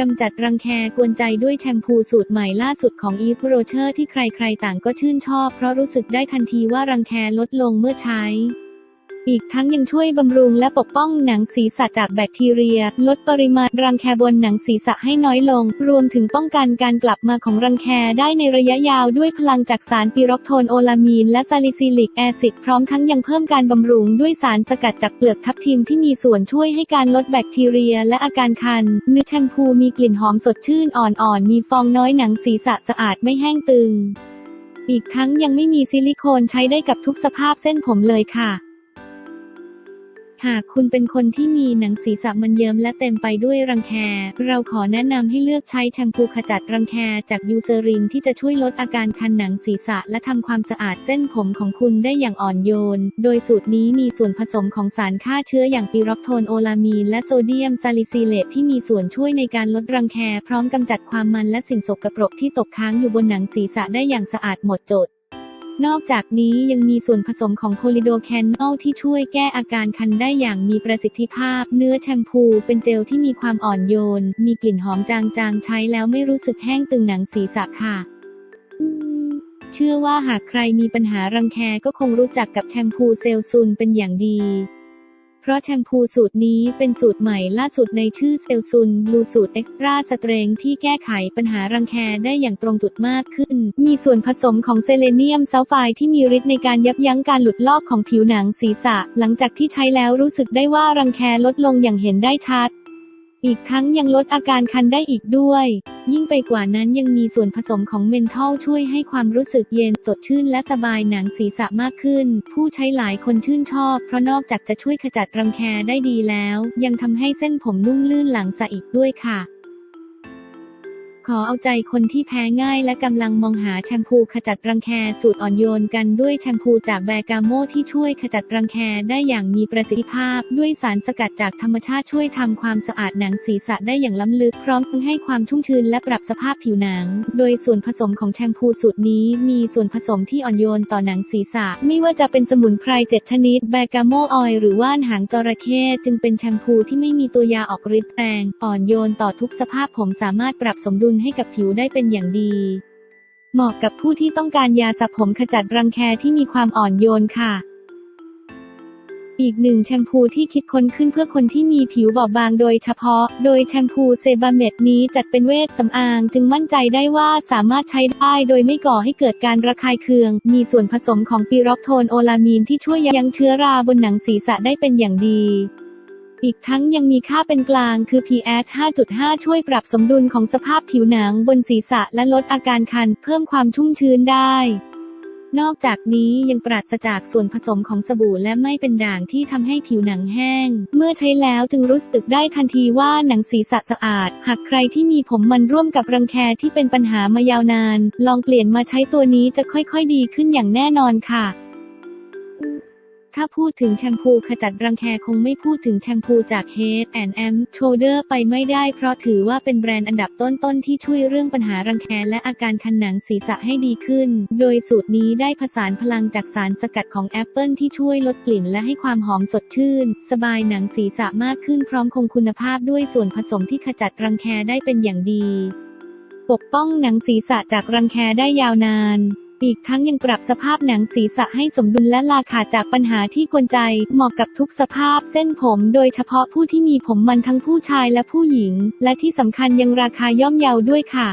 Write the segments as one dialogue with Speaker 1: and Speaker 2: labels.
Speaker 1: กำจัดรังแคกวนใจด้วยแชมพูสูตรใหม่ล่าสุดของอีฟโรเชอร์ที่ใครๆต่างก็ชื่นชอบเพราะรู้สึกได้ทันทีว่ารังแคลดลงเมื่อใช้ อีกทั้งยังช่วยบำรุงและปกป้องหนังศีรษะจากแบคทีเรีย ลดปริมาณรังแคบนหนังศีรษะให้น้อยลง รวมถึงป้องกันการกลับมาของรังแคได้ในระยะยาวด้วยพลังจากสารปิรอกโทนโอลามีน และซาลิซิลิกแอซิดพร้อมทั้งยังเพิ่มการบำรุงด้วยสารสกัดจากเปลือกทับทิมที่มีส่วนช่วยให้การลดแบคทีเรีย และอาการคันเนื้อแชมพูมีกลิ่นหอมสดชื่นอ่อนๆมีฟองน้อยหนังศีรษะสะอาดไม่แห้งตึง อีกทั้งยังไม่มีซิลิโคนใช้ได้กับทุกสภาพเส้นผมเลยค่ะ หากคุณเป็นคนที่มีหนังศีรษะมันเยิ้มและเต็มไปด้วยรังแค เราขอแนะนำให้เลือกใช้แชมพูขจัดรังแคจากยูเซรินที่จะช่วยลดอาการคันหนังศีรษะและทำความสะอาดเส้นผมของคุณได้อย่างอ่อนโยน โดยสูตรนี้มีส่วนผสมของสารฆ่าเชื้ออย่างปิรอกโทนโอลามีนและโซเดียมซาลิซิเลตที่มีส่วนช่วยในการลดรังแคพร้อมกำจัดความมันและสิ่งสกปรกที่ตกค้างอยู่บนหนังศีรษะได้อย่างสะอาดหมดจด นอกจากนี้ยังมีส่วนผสมของโคลิโดแคนนอลที่ช่วยแก้อาการคันได้อย่างมีประสิทธิภาพ เนื้อแชมพูเป็นเจลที่มีความอ่อนโยน มีกลิ่นหอมจางๆ ใช้แล้วไม่รู้สึกแห้งตึงหนังศีรษะค่ะเชื่อว่าหากใครมีปัญหารังแคก็คงรู้จักกับแชมพูเซลซูนเป็นอย่างดี เพราะแชมพูสูตรนี้เป็นสูตรใหม่ล่าสุดในชื่อเซลซุนบลูสูตรเอ็กซ์ตร้าสเตรงที่แก้ไขปัญหารังแคได้อย่างตรงจุดมากขึ้น มีส่วนผสมของเซเลเนียมซัลไฟด์ที่มีฤทธิ์ในการยับยั้งการหลุดลอกของผิวหนังศีรษะ หลังจากที่ใช้แล้วรู้สึกได้ว่ารังแคลดลงอย่างเห็นได้ชัด อีกทั้งยังลดอาการคันได้อีกด้วย ยิ่งไปกว่านั้นยังมีส่วนผสมของเมนทอลช่วยให้ความรู้สึกเย็นสดชื่นและสบายหนังศีรษะมากขึ้น ผู้ใช้หลายคนชื่นชอบ เพราะนอกจากจะช่วยขจัดรังแคได้ดีแล้ว ยังทำให้เส้นผมนุ่มลื่นหลังสะอีกด้วยค่ะ ขอเอาใจคนที่แพ้ง่ายและกำลังมองหาแชมพูขจัดรังแคสูตรอ่อนโยนกันด้วยแชมพูจากแบกาโมที่ช่วยขจัดรังแคได้อย่างมีประสิทธิภาพ ด้วยสารสกัดจากธรรมชาติช่วยทำความสะอาดหนังศีรษะได้อย่างล้ำลึกพร้อมทั้งให้ความชุ่มชื้นและปรับสภาพผิวหนัง โดยส่วนผสมของแชมพูสูตรนี้มีส่วนผสมที่อ่อนโยนต่อหนังศีรษะ ไม่ว่าจะเป็นสมุนไพรเจ็ดชนิดแบกาโมออยล์หรือว่านหางจระเข้จึงเป็นแชมพูที่ไม่มีตัวยาออกฤทธิ์แรงอ่อนโยนต่อทุกสภาพผมสามารถปรับสมดุลให้กับผิวได้เป็นอย่างดี เหมาะกับผู้ที่ต้องการยาสระผมขจัดรังแคที่มีความอ่อนโยนค่ะ อีกหนึ่งแชมพูที่คิดค้นขึ้นเพื่อคนที่มีผิวบอบบางโดยเฉพาะ โดยแชมพูเซบาเมดนี้จัดเป็นเวชสำอาง จึงมั่นใจได้ว่าสามารถใช้ได้โดยไม่ก่อให้เกิดการระคายเคือง มีส่วนผสมของปิรอกโทนโอลามีนที่ช่วยยั้งเชื้อราบนหนังศีรษะได้เป็นอย่างดี อีกทั้งยังมีค่าเป็นกลางคือ pH 5.5 ช่วยปรับสมดุลของสภาพผิวหนังบนศีรษะและลดอาการคัน เพิ่มความชุ่มชื้นได้ นอกจากนี้ยังปราศจากส่วนผสมของสบู่และไม่เป็นด่างที่ทำให้ผิวหนังแห้ง เมื่อใช้แล้วจึงรู้สึกได้ทันทีว่าหนังศีรษะสะอาด หากใครที่มีผมมันร่วมกับรังแคที่เป็นปัญหามายาวนาน ลองเปลี่ยนมาใช้ตัวนี้จะค่อยๆดีขึ้นอย่างแน่นอนค่ะ ถ้าพูดถึงแชมพูขจัดรังแคคงไม่พูดถึงแชมพูจาก Head and Am Shoulder ไปไม่ได้เพราะถือว่าเป็นแบรนด์อันดับต้นๆที่ช่วยเรื่องปัญหารังแคและอาการคันหนังศีรษะให้ดีขึ้น โดยสูตรนี้ได้ผสานพลังจากสารสกัดของแอปเปิลที่ช่วยลดกลิ่นและให้ความหอมสดชื่น สบายหนังศีรษะมากขึ้นพร้อมคงคุณภาพด้วยส่วนผสมที่ขจัดรังแคได้เป็นอย่างดี ปกป้องหนังศีรษะจากรังแคได้ยาวนาน อีกทั้งยังปรับสภาพหนังศีรษะให้สมดุลและลาขาดจากปัญหาที่กวนใจ เหมาะกับทุกสภาพเส้นผม โดยเฉพาะผู้ที่มีผมมันทั้งผู้ชายและผู้หญิง และที่สำคัญยังราคาย่อมเยาด้วยค่ะ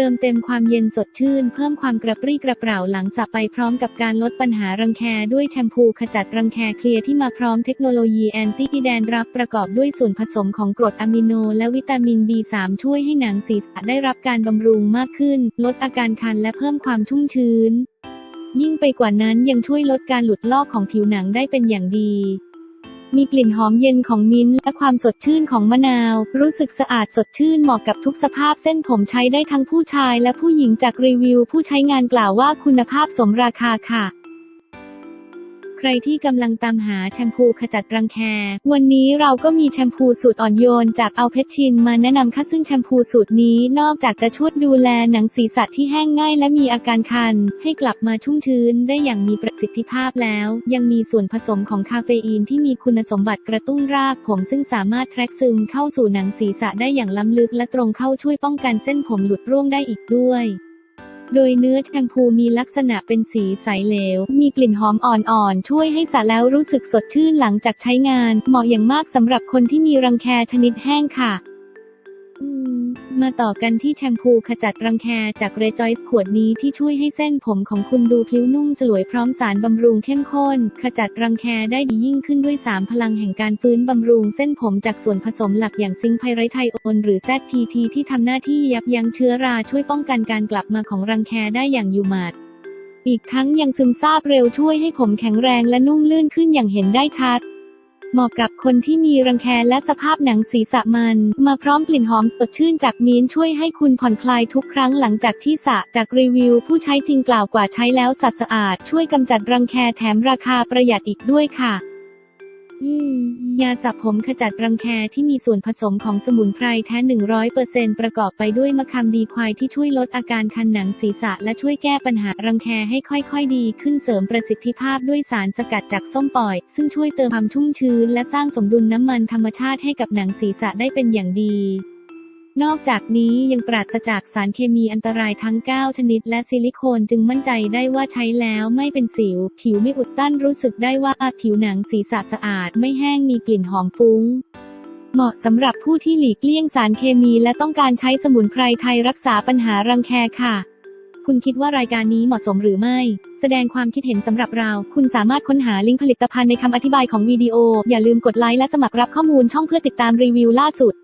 Speaker 1: เติมเต็มความเย็นสดชื่น เพิ่มความกระปรี้กระเปร่าหลังสระไปพร้อมกับการลดปัญหารังแคด้วยแชมพูขจัดรังแคเคลียร์ที่มาพร้อมเทคโนโลยีแอนตี้แดนรับประกอบด้วยส่วนผสมของกรดอะมิโน และวิตามิน B3 ช่วยให้หนังศีรษะได้รับการบำรุงมากขึ้น ลดอาการคันและเพิ่มความชุ่มชื้น ยิ่งไปกว่านั้นยังช่วยลดการหลุดลอกของผิวหนังได้เป็นอย่างดี มีกลิ่นหอมเย็นของมิ้นท์และความสดชื่นของมะนาว รู้สึกสะอาดสดชื่นเหมาะกับทุกสภาพเส้นผมใช้ได้ทั้งผู้ชายและผู้หญิงจากรีวิว ผู้ใช้งานกล่าวว่าคุณภาพสมราคาค่ะ ใครที่กำลังตามหาแชมพูขจัดรังแค วันนี้เราก็มีแชมพูสูตรอ่อนโยนจากเอัลเพชชินมาแนะนำค่ะซึ่งแชมพูสูตรนี้นอกจากจะช่วยดูแลหนังศีรษะที่แห้งง่าย และมีอาการคัน ให้กลับมาชุ่มชื้นได้อย่างมีประสิทธิภาพแล้ว ยังมีส่วนผสมของคาเฟอีนที่มีคุณสมบัติกระตุ้นรากผมซึ่งสามารถแทรกซึมเข้าสู่หนังศีรษะได้อย่างล้ำลึกและตรงเข้าช่วยป้องกันเส้นผมหลุดร่วงได้อีกด้วย โดยเนื้อแชมพูมีลักษณะเป็นสีใสเหลว มีกลิ่นหอมอ่อนๆ ช่วยให้สระแล้วรู้สึกสดชื่นหลังจากใช้งาน เหมาะอย่างมากสำหรับคนที่มีรังแคชนิดแห้งค่ะอื มาต่อกันที่แชมพูขจัดรังแคจากเรจอยส์ขวดนี้ที่ช่วยให้เส้นผมของคุณดูพลิ้วนุ่มสลวยพร้อมสารบำรุงเข้มข้น ขจัดรังแคได้ดียิ่งขึ้นด้วย 3 พลังแห่งการฟื้นบำรุงเส้นผมจากส่วนผสมหลักอย่างซิงค์ไพไรไทโอนหรือ ZPT ที่ทำหน้าที่ยับยั้งเชื้อราช่วยป้องกันการกลับมาของรังแคได้อย่างอยู่หมัดอีกทั้งยังซึมซาบเร็วช่วยให้ผมแข็งแรงและนุ่มลื่นขึ้นอย่างเห็นได้ชัด เหมาะกับคนที่มีรังแคและสภาพหนังศีรษะมัน มาพร้อมกลิ่นหอมสดชื่นจากมิ้นช่วยให้คุณผ่อนคลายทุกครั้งหลังจากที่สระจากรีวิว ผู้ใช้จริงกล่าวกว่าใช้แล้วสัดสะอาด ช่วยกำจัดรังแคแถมราคาประหยัดอีกด้วยค่ะ ยาสระผมขจัดรังแคที่มีส่วนผสมของสมุนไพรแท้ 100%ประกอบไปด้วยมะขามดีควายที่ช่วยลดอาการคันหนังศีรษะ และช่วยแก้ปัญหารังแคให้ค่อยๆดีขึ้นเสริมประสิทธิภาพด้วยสารสกัดจากส้มปล่อย ซึ่งช่วยเติมความชุ่มชื้น และสร้างสมดุลน้ำมันธรรมชาติให้กับหนังศีรษะได้เป็นอย่างดี นอกจากนี้ยังปราศจากสารเคมีอันตรายทั้ง 9 ชนิด และซิลิโคนจึงมั่นใจได้ว่าใช้แล้วไม่เป็นสิว ผิวไม่อุดตันรู้สึกได้ว่าผิวหนังศีรษะสะอาดไม่แห้งมีกลิ่นหอมฟุ้ง เหมาะสำหรับผู้ที่หลีกเลี่ยงสารเคมีและต้องการใช้สมุนไพรไทยรักษาปัญหารังแคค่ะ คุณคิดว่ารายการนี้เหมาะสมหรือไม่ แสดงความคิดเห็นสำหรับเรา คุณสามารถค้นหาลิงก์ผลิตภัณฑ์ในคำอธิบายของวิดีโอ อย่าลืมกดไลค์และสมัครรับข้อมูลช่องเพื่อติดตามรีวิวล่าสุด